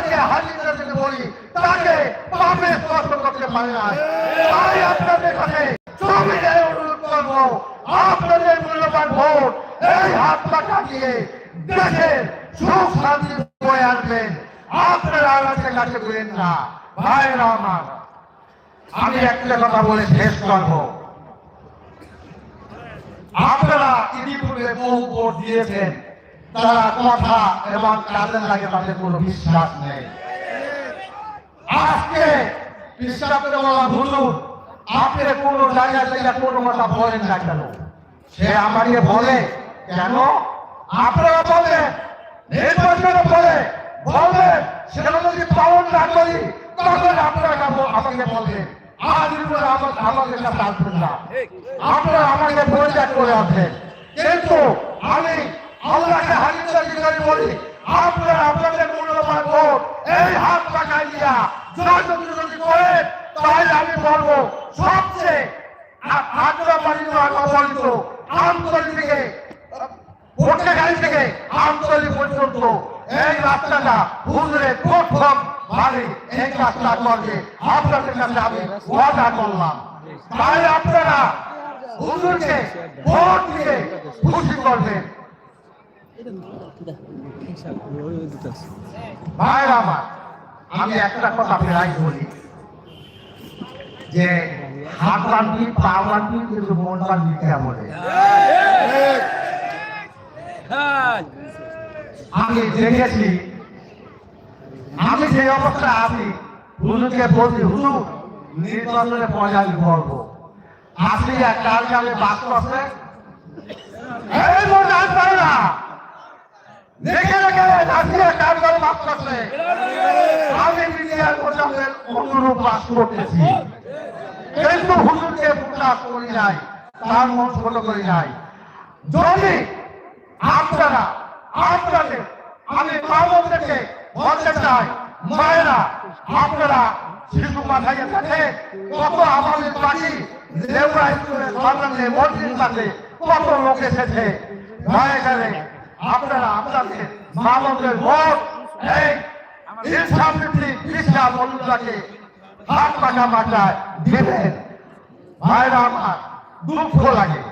যাকে হাজিরা যদি বলি, তাকে পাপে স্পর্শ করতে পারে না। তাই আপনাদের কাছে জমিনে অনুরোধ করব, আপনাদের মূল্যবান ভোট এই হাত পাখা দিয়ে সুখ শান্তি বয়ে আনবেন। আপনারা আমাদের কাছে বলেন না। ভাইরা আমার আমি একটা কথা বলে শেষ করব। আপনারা ইতিপূর্বে বহু ভোট দিয়েছেন। তারা কথা এবং কাজের লাগে তাদের কোনো বিশ্বাস নেই। আজকে বিশ্বাস করে বলা ভুলুন আপনি কোনো জায়গা থেকে কোনো কথা বলেন না কেন? সে আমাকে বলে, কেন? আপনারা বলেন নির্বাচনে বলে বলবেন সেটা যদি পালন না করি, তখন আপনারা আমাকে বলবেন আমাদের আমাকে পরিত্যাগ করে কিন্তু আমি আল্লাহকে হাজির করে বলি আপনারা আপনাদের মূল্যবান ভোট এই হাত পাকাই দিয়া জয়যন্ত্র যদি করেন তাহলে আমি বলব, সবচেয়ে আগ্রা পালিত অপমানিত আন্তর্জাতিক থেকে ভোটটা গাড়ি থেকে আন্তর্জাতিক পর্যন্ত। এই রাস্তাটা হুজুরে প্রথম ভাবে এই কাজটা করবে আপনাদের কাছে আমি ওয়াদা করলাম। তাই আপনারা হুজুরকে ভোট দিয়ে খুশি করবেন। ভাইরা আমার আমি একটা কথা প্রায় বলি। যে হাত বান্ধি পা বান্ধি কিন্তু মন বান্ধি কেমনে? আমি দেখেছি, আমি যে অবস্থায় আছি, হুজুরকে বলছি, হুজুর, নির্বাচনে আমি বলব আপনি একটা আজকে আমি বাস করছে এই মন জানতে না। দেখে রেখে আজকে কাজ করে বাস করছে আমি মিডিয়ার প্রচারের অনুরূপ বাস করতেছি। কিন্তু হুজুরকে প্রকাশ করি নাই, তার মন ছোট করি নাই। যদি আপনারা, আপনাদের, আমি মামলদেরকে বলতে চাই, মায়েরা, আপনারা শিশু মাথায় কাছে কত আমাদের বাড়ি দেউরা স্কুলের সামনে মসজিদ কাছে কত লোক এসেছে। এখানে আপনারা আপনাদের মামলদের ভোট, এই ভিত্তিক ইসলাম অনুযায়ী হাত পাকা মাথায় দেবেন। ভাইরা আমার, দুঃখ লাগে।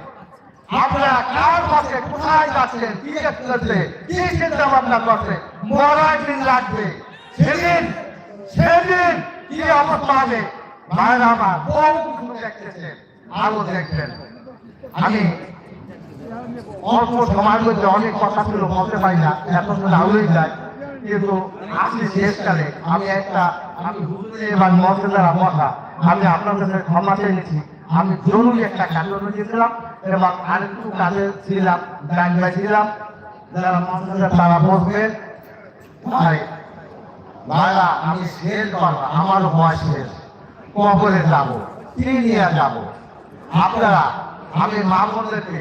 আপনারা কার পক্ষে, কোথায় যাচ্ছেন, কি করছে কি চিন্তা ভাবনা করছে দিন লাগবে। সেদিন সেদিন কি অবস্থা হবে? ভাইরা আমার, বহু দেখতেছেন আরও দেখবেন আমি অল্প সময়ের মধ্যে অনেক কথা ছিল বলতে পারি না, এত আউলেই যায় কিন্তু আসলে শেষকালে আমি একটা, আমি এবার মর্যাদার কথা, আমি আপনাদের ক্ষমা চেয়েছি। আমি জরুরি একটা কাজে গেছিলাম এবং আরেকটু কাজে ছিলাম ডাইনবাই ছিলাম যারা মর্যাদা তারা বসবেন ভাই, ভাইরা, আমি শেষ করব আমার বয়স শেষ। কবরে যাব নিয়ে যাব। আপনারা, আমি মা বোনদেরকে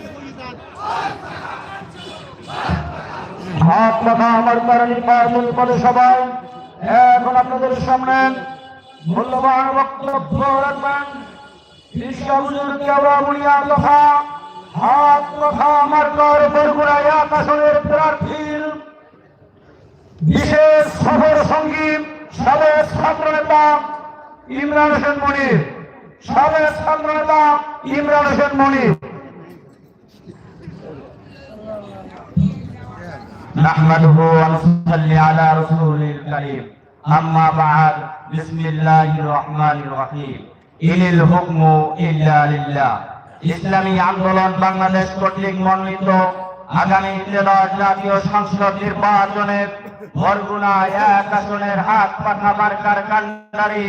হাত কথা আমার কারণে পারমুল করে সবাই। এখন আপনাদের সামনে মূল্যবান বক্তব্য রাখবেন। হাত আমার প্রার্থী। বিশেষ ইমরান হোসেন মনির। ইমরান হোসেন মনির। نحمده ونصلي على رسوله الكريم أما بعد بسم الله الرحمن الرحيم إن الحكم إلا لله ইসলামী আন্দোলন বাংলাদেশ কর্তৃক মনোনীত আগামী তেরো জাতীয় সংসদ নির্বাচনের বরগুনা এক আসনের হাত পাখা মার্কার কান্ডারি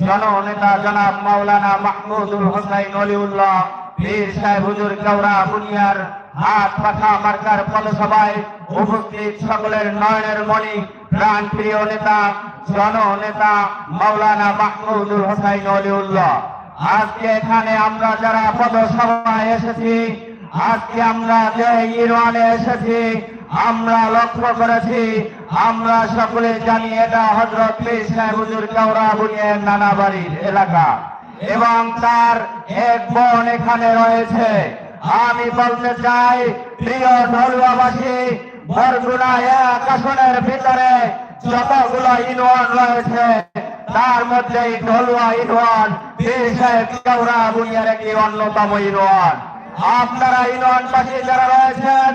জননেতা জনাব মাওলানা মাহমুদুল হোসাইন অলিউল্লাহ পীর এখানে আমরা যারা পদসভায় এসেছি, আজকে আমরা যে ইরওয়ানে এসেছি, আমরা লক্ষ্য করেছি, আমরা সকলে জানি এটা হজরত সাহেব হুজুর কাউরা বুনিয়ার নানা বাড়ির এলাকা। এবং তার এক বোন এখানে রয়েছে। আমি বলতে চাই, প্রিয় ঢলুয়াবাসী বরগুনা এক আসনের ভিতরে যতগুলো ইউনিয়ন রয়েছে, তার মধ্যে ঢলুয়া ইউনিয়ন পীর বুনিয়ার একটি অন্যতম ইউনিয়ন আপনারা ইউনিয়নবাসী যারা রয়েছেন,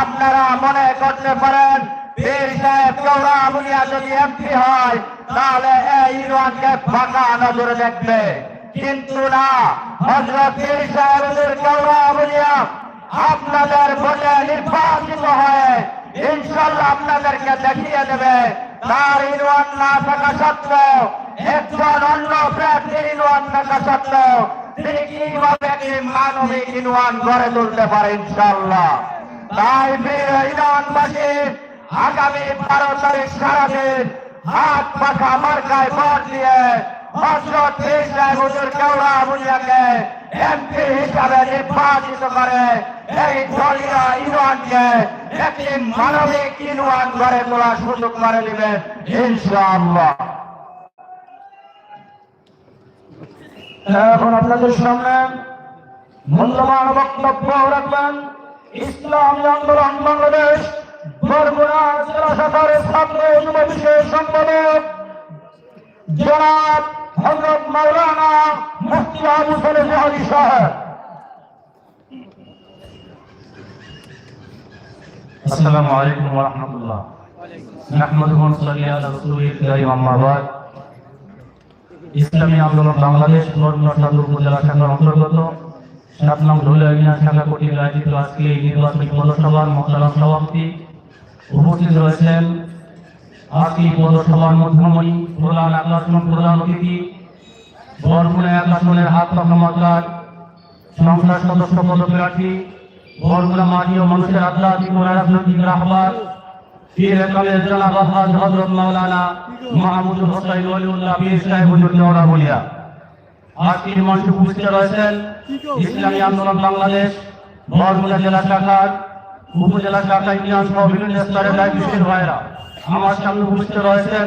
আপনারা মনে করতে পারেন পীর সাহেব কাউরা বুনিয়া যদি এমপি হয়, তাহলে এই ইউনিয়নকে ফাঁকা নজরে দেখবে। কিন্তু না। হজরত আপনাদের ভোটে নির্বাচিত হয়ে ইনশাল্লাহ আপনাদেরকে দেখিয়ে দেবে। তার ইউনিয়ন না থাকা সত্ত্বেও, একজন অন্য প্রার্থীর ইউনিয়ন থাকা সত্ত্বেও, তিনি কীভাবে মানবিক ইউনিয়ন গড়ে তুলতে পারে ইনশাল্লাহ তাই প্রিয় ইউনিয়নবাসী আগামী বারো তারিখ সারাদিন হাত পাখা মার্কায় ভোট দিয়ে হজরত সাহেব হুজুর কেওড়া বুনিয়াকে এমপি হিসাবে নির্বাচিত করে, এই দলীয় ইউনিয়নকে একটি মানবিক ইউনিয়ন গড়ে তোলার সুযোগ করে নেবেন ইনশাআল্লাহ। এখন আপনাদের সামনে মূল্যবান বক্তব্য রাখবেন। ইসলামী আন্দোলন বাংলাদেশ, বরগুনা জেলা শাখার ছাত্র যুব সম্পাদক জনাব হজরত মাওলানা মুফতি আবু মৌলী সাহেব আসসালামু আলাইকুম ওয়া রাহমাতুল্লাহ নাহমাদুহু ওয়া নুসাল্লি আলা রাসূলিল্লাহি আম্মা বাদ। ইসলামী আন্দোলন বাংলাদেশ নরনাথ উপজেলা শাখার অন্তর্গত। সাত নং শাখা কর্তৃক আয়োজিত আজকে এই নির্বাচনী পৌরসভার মোহতারাম সভাপতি উপস্থিত রয়েছেন। আজকে পৌরসভার মধ্যমণি প্রধান আকর্ষণ প্রধান অতিথি বরগুনা এক আসনের হাত মাতার সংসদ সদস্য পদপ্রার্থী বরগুনা মাটি ও মানুষের আধ্যাত্মিক রাজনৈতিক রাহবার। পীর কালের জনাব আলহাজ হযরত মাওলানা মাহমুদুল হোসাইন ওয়ালিউল্লাহ পীর সাহেব হুজুর দেওয়া বলিয়া। আজকের মঞ্চে উপস্থিত রয়েছেন ইসলামী আন্দোলন বাংলাদেশ বরগুনা জেলা শাখার, উপজেলা শাখা ইউনিয়ন সহ বিভিন্ন আমার সামনে উপস্থিত রয়েছেন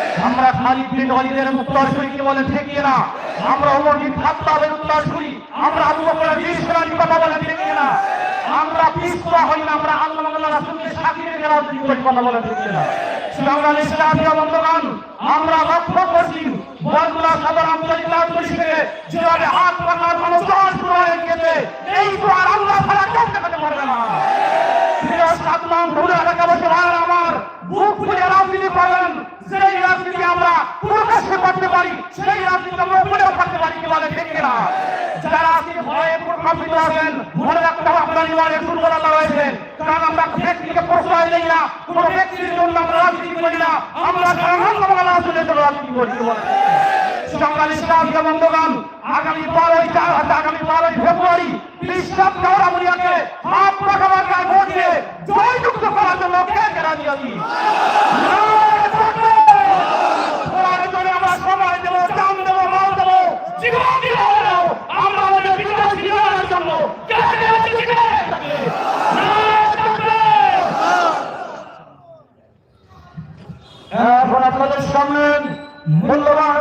আমরা খালি বিন ওয়ালিদের উত্তর করি কি বলে ঠিক না। আমরা অমরজিৎ খাত্তাবের উত্তর করি আমরা আবু বকরের সেনানি কথা বলে ঠিক না। আমরা পিছপা হই না, আমরা আল্লাহ আল্লাহ রাসূলের সাথে রাজনীতি কথা বলে ঠিক না। সুতরাং বন্ধুগণ, আমরা লক্ষ্য করছি বরগুলা সদর আঞ্চলিক রাজনীতি থেকে যেভাবে হাত পাকার মানুষজন শুরু হয়ে গেছে এই তো আর আল্লাহ ছাড়া কেউ দেখাতে পারবে না প্রিয় সাতমান ভুলে এলাকাবাসী ভাইয়ের আমার বুক ফুলে রাজনীতি করবেন সেই রাজনীতি আমরা প্রকাশ্যে করতে পারি সেই রাজনীতি আমরা উপরেও করতে পারি কি বলে ঠিক কিনা যারা আজকে প্রকাশিত আছেন মনে রাখতে হবে আপনার ইমানে দুর্বলতা রয়েছে কারণ আমরা ব্যক্তিকে প্রশ্রয় দিই না, কোন ব্যক্তির জন্য আমরা রাজনীতি করি না। আমরা সাধারণ রাজনীতি রাজনীতি করি। সংগ্রামী ইসলামী বন্ধুগণ, আগামী বারোই আগামী বারোই ফেব্রুয়ারি বিশ্ব কাউরামুলিয়াকে হাত পাখাবার গায়ে ভোট দিয়ে জয়যুক্ত করার জন্য কে কে রাজি আছি ওনার জন্য আমরা সময় দেবো দাম দেবো মাল দেবো জীবন দিব আমরা আমাদের বিকাশ জীবনের জন্য কে কে রাজি কে কে? নারায়ণ তাকবীর! এখন আপনাদের সামনে মূল্যবান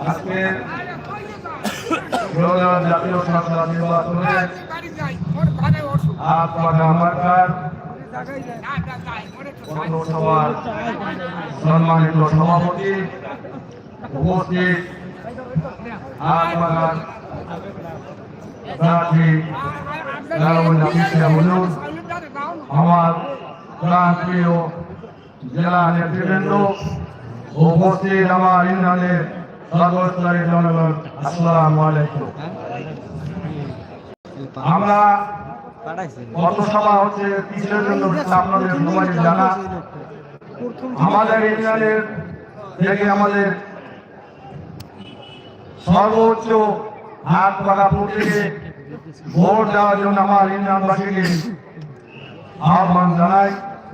আজকে রোজার জাতীয় সংসদ নির্বাচনে আমার প্রাণ প্রিয় জেলা নেতৃবৃন্দ উপস্থিত আমার ইউনিয়নের আমরা হচ্ছে জানা। আমাদের ইউনিয়নের থেকে আমাদের সর্বোচ্চ হাত পাকা প্রতীকে ভোট দেওয়ার জন্য আমার ইউনিয়নবাসীকে আহ্বান জানাই,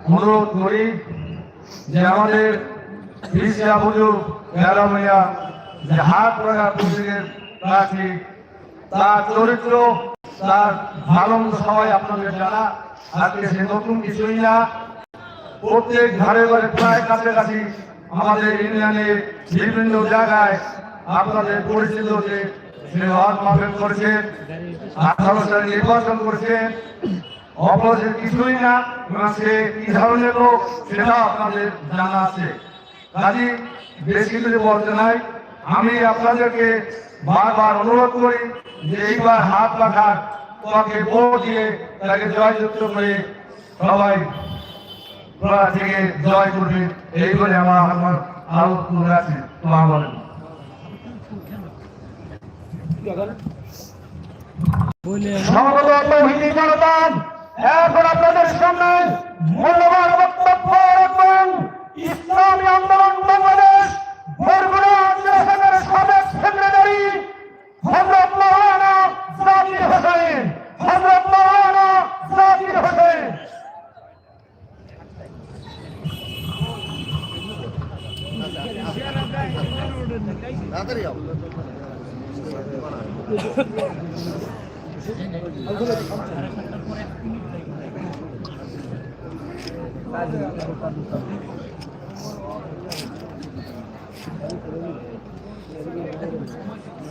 অনুরোধ করি যে আমাদের বিশিয়া বুজুর্গ গ্যারামিয়া যে হাত পাকা প্রতীকের প্রার্থী তার চরিত্র, তার ভালো সবাই আপনাদের জানা। আজকে সে নতুন কিছুই না। প্রত্যেক ঘরে ঘরে প্রায় কাছাকাছি আমাদের ইউনিয়নে বিভিন্ন জায়গায় আপনাদের পরিচিত যে মাফেক করেছেন আঠারো সালে নির্বাচন করেছেন অপরাধের কিছুই না সে কি ধরনের লোক সেটা আপনাদের জানা আছে। কাজী, বেশি কিছু বলতে নাই। আমি আপনাদেরকে বারবার অনুরোধ করি যে এইবার হাত পাখার তোমাকে ভোট দিয়ে তাকে জয়যুক্ত করে সবাই থেকে জয় করবে। এই বলে আমার আমার আরও তুলে আছে মা বলেন ইসলামী আন্দোলন বাংলাদেশ বরগুনা জেলার সাবেক সেক্রেটারি হজরত মৌলানা জাকির হোসেন হজরত মৌলানা জাকির হোসেন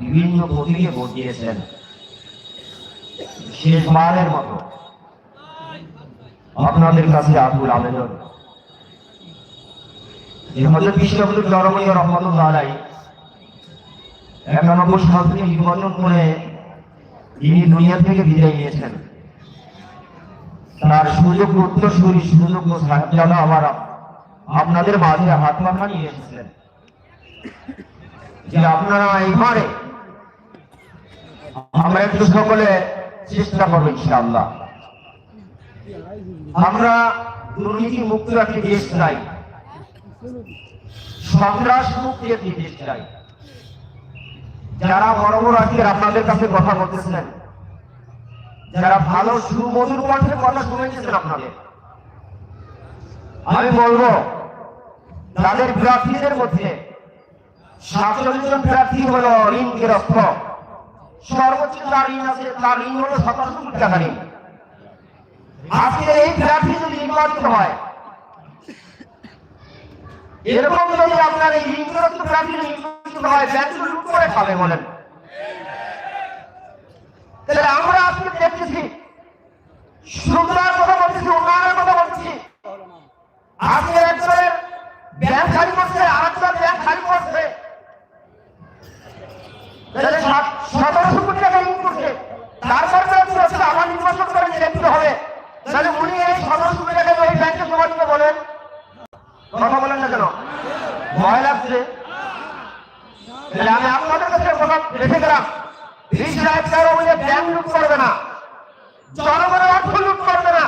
বিভিন্ন প্রতীকে ভোট দিয়েছেন শেষবারের মতো। আপনাদের কাছে আকুল আবেদন। যে হজরত বিশ্ববুল জরমীয় রহমতুল্লাহ আলাই একানব্বই সাল থেকে নির্বাচন করে তিনি দুনিয়া থেকে বিদায় নিয়েছেন। তার সুযোগ্য উত্তরসূরি, সুযোগ্য সাহেবজাদা আবার আপনাদের মাঝে হাত মাথা নিয়ে এসেছিলেন যে আপনারা এইবারে আমরা একটু সকলে চেষ্টা করব ইনশাআল্লাহ। আমরা দুর্নীতি মুক্ত একটি দেশ চাই। সন্ত্রাস মুক্ত একটি দেশ চাই। যারা বড় বড় আজকের আপনাদের কাছে কথা বলতেছেন, যারা ভালো সুমধুর কণ্ঠে কথা শুনেছেন আপনাদের, আমি বলব, তাদের প্রার্থীদের মধ্যে সাতচল্লিশ জন প্রার্থী হলো ঋণগ্রস্ত সর্বোচ্চ যার ঋণ আছে তার ঋণ হলো সতেরোশো কোটি টাকা ঋণ আজকে এই প্রার্থী যদি নির্বাচিত হয়, এরকম যদি আপনার এই ঋণগ্রস্ত প্রার্থী নির্বাচিত হয় ব্যাংক লুট করে খাবে বলেন। তাহলে আমরা আজকে দেখতেছি, সুন্দর কথা বলতেছি, উন্নয়নের কথা বলতেছি। আজকে একজনের ব্যাংক খালি করছে আর একজন ব্যাংক খালি করছে। সতেরোশো কোটি টাকা ঋণ করছে। হবে। তাহলে উনি এই সতেরোশো বলেন, কথা বলেন না কেন? ভয় লাগছে। আমি আপনাদের কাছে কথা রেখে গেলাম। এই সাহেব কারও বলে ব্যাংক লুট করবে না। জনগণের অর্থ লুট করবে না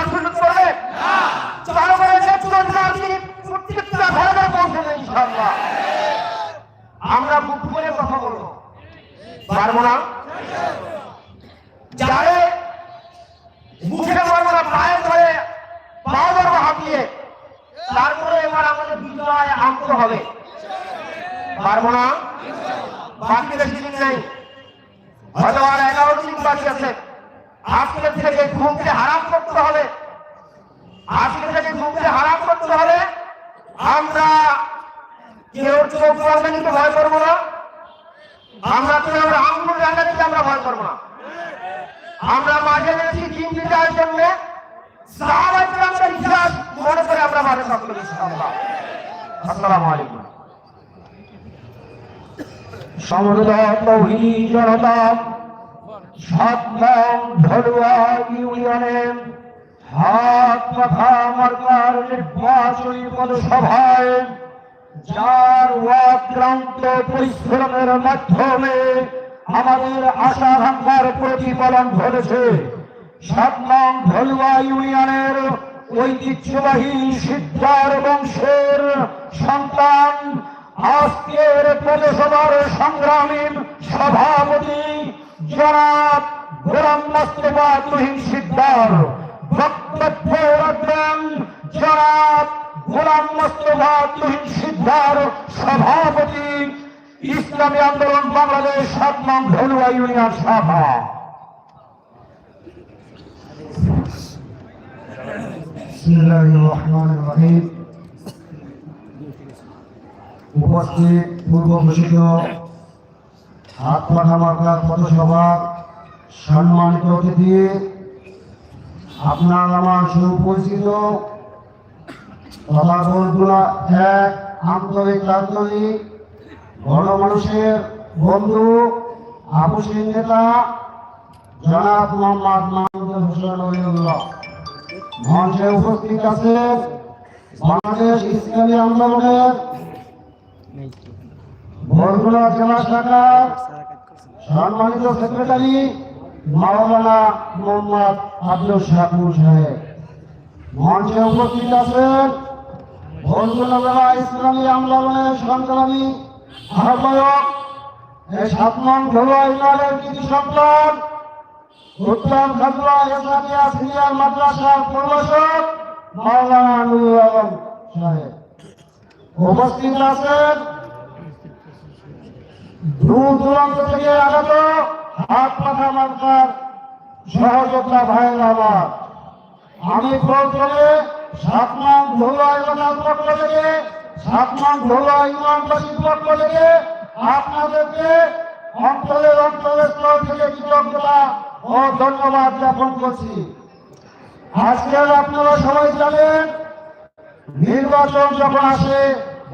অর্থ লুট করবে জনগণের নেতৃত্ব আপনি প্রত্যেকটা ঘরে ঘরে পৌঁছে দেন ইনশাআল্লাহ আমরা মুখ খুলে কথা বলব পারব না যারে মুখে মারবো না পায়ে ধরে পা ধরবো হাঁপিয়ে তারপরে এবার আমাদের বিজয় আনতে হবে পারব না বাকি বেশি দিন নেই হয়তো আর এগারো দিন বাকি আছে আজকে থেকে ঘুমকে হারাম করতে হবে আজকে থেকে ঘুমকে হারাম করতে হবে আমরা কেউ চোখ কোরবানিকে ভয় করব না আমরা কেউ আঙ্গুল রান্না দিতে আমরা ভয় করব না আমরা মাঝে গেছি দিন বিজয়ের জন্য সাহাবাইকে আমরা ইতিহাস মনে করে আমরা মাঝে থাকব ইনশাআল্লাহ আসসালামু আলাইকুম সমবেত তৌহিদি জনতা সাত নং ধলুয়া ইউনিয়নের হাত, মাথা, মার্কার নির্বাচনী পদসভায় পরিশ্রমের মাধ্যমে আমাদের আশা ভাঙ্গার প্রতিফলন ঘটেছে। সাত নং ধলুয়া ইউনিয়নের ঐতিহ্যবাহী সিদ্ধার বংশের সন্তান আজকের পৌরসভার সংগ্রামী সভাপতি জনাব গোলাম মোস্তফা তুহিন সিদ্ধার বক্তব্য রাখবেন জনাব গোলাম মোস্তফা তুহিন সিদ্ধার সভাপতি ইসলামী আন্দোলন বাংলাদেশ সাত নং ধনুয়া ইউনিয়ন শাখা বিসমিল্লাহির রহমানির রহিম। উপস্থিত পূর্ব ঘোষিত হাত পাখা মার্কার পথসভার সম্মানিত অতিথি, আপনার আমার সুপরিচিত তথা এক আন্তরিক রাজনৈতিক গণমানুষের বন্ধু আপুসিন নেতা, জনাব মোহাম্মদ মাহমুদ হোসেন মঞ্চে উপস্থিত আছে বাংলাদেশ ইসলামী আন্দোলনের বরগুনা জেলা শাখার সম্মানিত সেক্রেটারি মাওলানা মোহাম্মদ আব্দুল সাহেব। মঞ্চে উপস্থিত আছেন বরগুনা জেলা ইসলামী আন্দোলনের সংগ্রামী আহ্বায়ক এই সাত নং ঘরোয়া ইউনিয়নের কৃতি সন্তান উত্তম খাজুয়া ইসলামিয়া সিনিয়র মাদ্রাসার প্রভাষক মাওলানা নুরুল আলম সাহেব। উপস্থিত আছেন? দূর দূরান্ত থেকে আগত হাত পাখা মার্কার সহযোদ্ধা ভাইয়ের আমার। আমি সাত নং ধোলা এলাকার পক্ষ থেকে সাত নং ধোলা ইমানবাসীর পক্ষ থেকে আপনাদেরকে অঞ্চলের অঞ্চলের স্তর থেকে কৃতজ্ঞতা ও ধন্যবাদ জ্ঞাপন করছি। আজকের আপনারা সবাই জানেন নির্বাচন যখন আসে,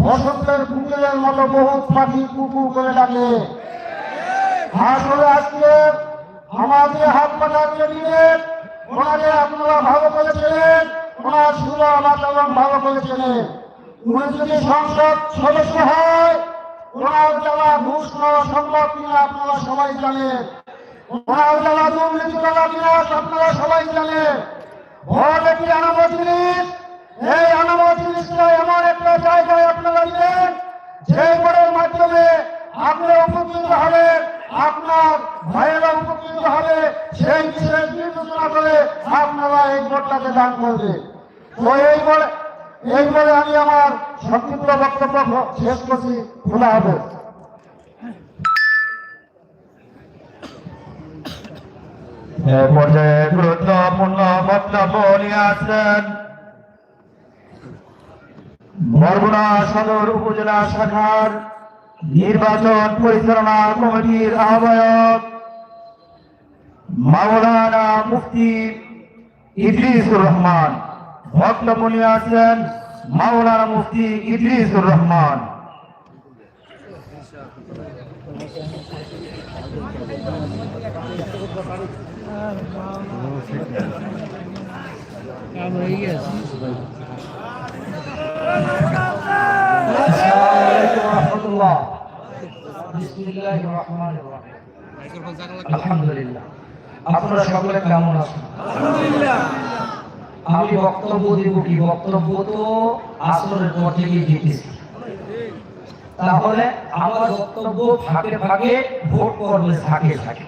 বসন্তের কুকুরের মতো বহু পাখি কুকু করে ডাকে। আসলে আজকে আমাদের হাত পাঠার জমিনের ওনাকে আপনারা ভালো করেছিলেন ওনার সুরা বাতাবরণ ভালো করেছিলেন উনি যদি সংসদ সদস্য হয়, ওনার যারা ঘুষ নেওয়া সম্ভব কিনা আপনারা সবাই জানেন। ওনার যারা দুর্নীতি করা কিনা আপনারা সবাই জানেন। ভোট একটি আনামত জিনিস এই আনামত জিনিসটা এমন একটা জায়গায় আপনারা দিলেন, যে মাধ্যমে আপনি উপকৃত হবেন, আপনার ভাইয়েরা উপকৃত হবে, সেই বিষয়ে বিবেচনা করে এই ভোটটাকে দান আমি আমার সংক্ষিপ্ত বক্তব্য শেষ করছি, খোলা হবে। পর্যায়ে গুরুত্বপূর্ণ বক্তব্য নিয়ে আসছেন বরগুনা সদর উপজেলা শাখার নির্বাচন পরিচালনা কমিটির আহ্বায়ক মাওলানা মুফতি ইদ্রিসুর রহমান বক্তব্য নিয়ে আসছেন মাওলানা মুফতি ইদ্রিসুর রহমান ওয়া রাহমাতুল্লাহ। বিসমিল্লাহির রহমানির রহিম আলহামদুলিল্লাহ। আপনারা সকলে কেমন আছেন? আমি বক্তব্য দেব কি? বক্তব্য তো আসরের পর থেকেই দিতেছি। তাহলে আমার বক্তব্য ফাঁকে ফাঁকে ভোট করলে থাকে থাকে।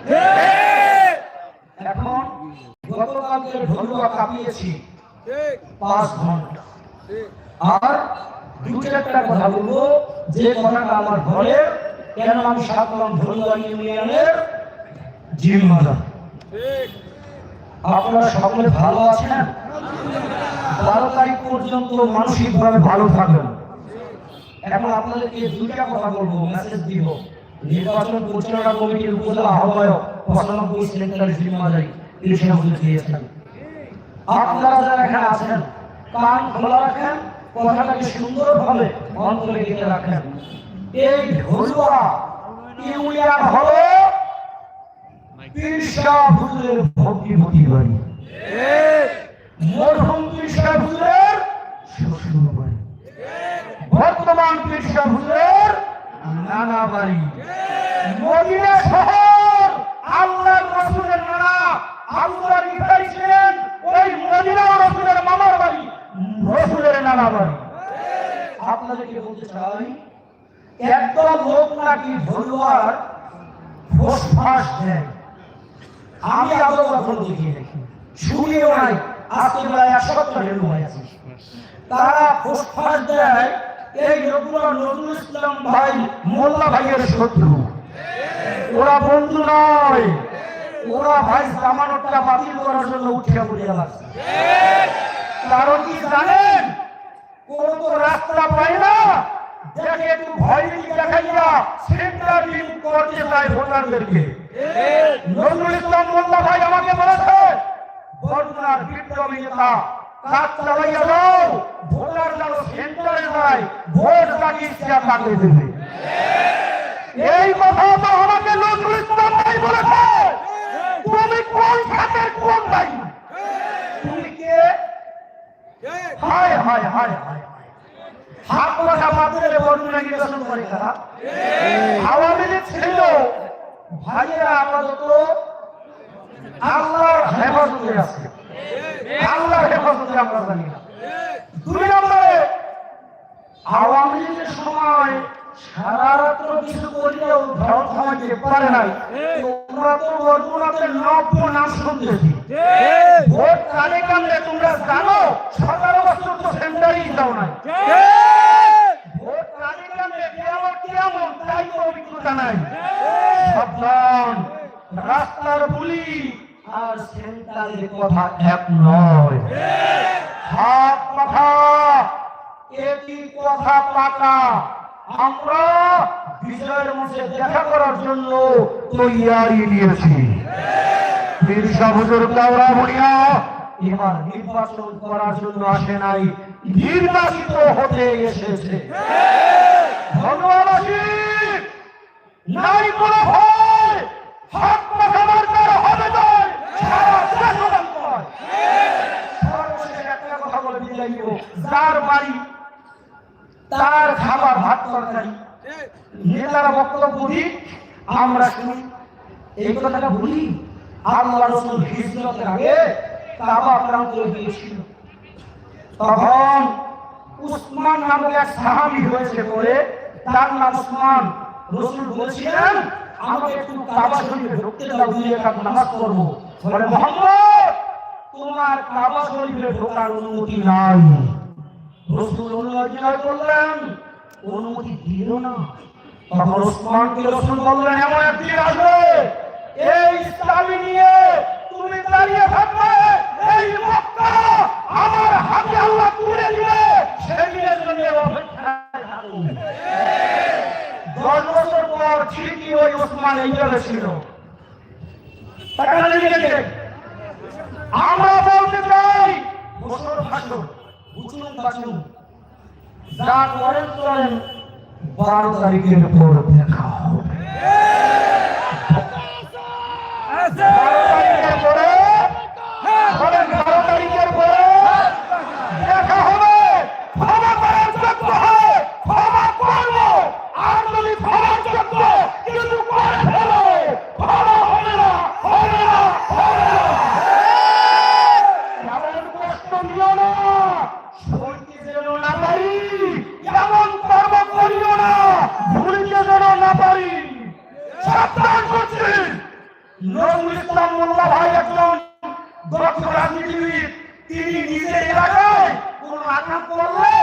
এখন গতকালকে ঢোলুয়া কাঁপিয়েছি পাঁচ ঘণ্টা। আর দু চারটা কথা বলব। যে কথাটা আমার ঘরে, কেন আমি সাত নং ঢোলুয়া ইউনিয়নের জিম্মাদার আপনারা সকলে ভালো আছেন? বারো তারিখ পর্যন্ত মানসিকভাবে ভালো থাকবেন। এখন আপনাদেরকে দুইটা কথা বলব মেসেজ দিব। নির্বাচন পরিচালনা কমিটির উপজেলা আহ্বায়ক পঁচানব্বই সেন্টার জিম্মাদারি ইলিশা হুজুর দিয়েছেন আপনারা যারা এখানে আছেন, কান খোলা রাখেন। কথাটাকে সুন্দরভাবে অন্তরে গেঁথে রাখেন। এই ঢোলুয়া ইউনিয়ন হলো তিরিশা হুজুরের বাড়ি। মরহুম তিরিশা হুজুরের শ্বশুর বাড়ি। বর্তমান নানা বাড়ি। মদিনা শহর আল্লাহর রসুলের নানা আল্লাহর ইফতারি ছিলেন ওই মদিনা রসুলের মামার বাড়ি রসুলের নানা বাড়ি আপনাদেরকে বলতে চাই, একদল লোক নাকি ধরুয়ার ফোসফাস দেয়। আমি আদৌ কখনো দেখিয়ে দেখি শুনিও নাই। আজকে তারা ফোসফাস দেয় এই লোকগুলো নজরুল ভাই, মোল্লা ভাইয়ের শত্রু। ওরা বন্ধু নয়। ওরা ভাই জামানতটা বাতিল করার জন্য উঠিয়া পড়িয়া লাগছে কারণ কি জানেন কোন তো রাস্তা পায় না একটু দেখাইয়া সেন্টার লিঙ্ক করতে চায় ভোটারদেরকে। নজরুল ইসলাম ভাই আমাকে বলেছে বর্তমার বিপ্লবী নেতা সেন্টারে যায়, ভোট তাকে ইচ্ছা তাকে দেবে। এই কথা তো আমাকে নজরুল ইসলাম ভাই বলেছে। তুমি কোন খাতের কোন ভাই তুমি কে? হায় হায় হায় হায়। হাত কথা মাত্রে বর্ণনা নির্বাচন করে তারা আওয়ামী লীগ ছিল ভাইয়েরা আপাতত আল্লাহর হেফাজতে আছে। আল্লাহর হেফাজতে আমরা জানি না। দুই নম্বরে আওয়ামী লীগের সময় সারা রাত্র কিছু করিলেও ধর থামাইতে পারে নাই। তোমরা তো বর্তমানে নব্য নাম শুনতেছি ভোট কানে কানে তোমরা জানো সতেরো বছর তো সেন্টারই দাও নাই ভোট কানে কানে কেমন কেমন তাই তো অভিজ্ঞতা নাই। সাবধান। রাস্তার বুলি আর কথা এক নয়। হাত কথা পাকা। আমরা বিজয়ের দেখা করার জন্য তৈয়ারি নিয়েছি। বিরসা হুজুর কাউরা এবার নির্বাচন করার জন্য আসে নাই। নির্বাচিত হতে এসেছে। ধন্যবাদী নাই কোনো ভয় হাত কথা মার্কার হবে নয় সারা দেশবাসী বলে নিব যার বাড়ি, তার খাবার ভাত তরকারি। নেতারা বক্তব্য দিক আমরা শুনি। এই কথাটা বলি। আল্লাহ রসুল হিজরতের আগে কাবা আক্রান্ত হয়েছিল তখন উসমান নামক এক সাহাবি হয়েছে পরে তার নাম উসমান। রসুল বলেছিলেন, আমাকে একটু কাবা শরীফে ঢুকতে দাও দুই নামাজ বলে মোহাম্মদ, তোমার কাবা শরীফে ঢোকার অনুমতি নাই। রসুল অনুমতি অনুমতি দিল না। তখন ওসমানকে রসুল বললেন, এমন একদিন আসবে, এই ইসলামী নিয়ে তুমি দাঁড়িয়ে থাকবে, এই মক্কা আমার হাতে আল্লাহ তুলে দিবে সেদিনের জন্য অপেক্ষায় থাকুন দশ বছর পর ঠিকই ওই এইভাবে ছিল আমরা বলতে চাই বছর যা করেন করেন বারো তারিখের পর দেখা। নজরুল ইসলাম মোল্লা ভাই একজন দক্ষ রাজনীতিবিদ। তিনি নিজে এলাকায় কোন আকাম করলে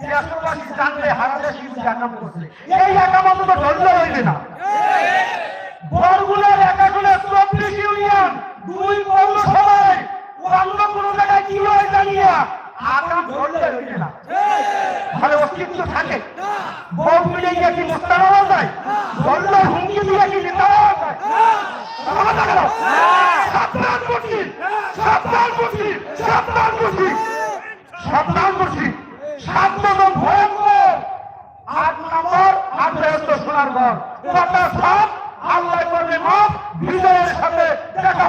দেশবাসী জানবে, হাজারে শিশু আকাম করছে। এই আকাম অন্তত ধৈর্য হইবে না। বরগুলার একাগুলো চব্বিশ ইউনিয়ন দুই পৌরসভায় অন্য কোনো জায়গায় কি হয় জানিয়া আকাম ধরলে হইবে না। ভালো অস্তিত্ব থাকে। বউ মিলে গিয়ে কি মুস্তার হওয়া যায়? করছি সাবধান ভয়ঙ্কর। আট নম্বর ব্যস্ত শোনার ঘর। কথা সব আল্লাহ করবে মাপ বিজয়ের সাথে দেখা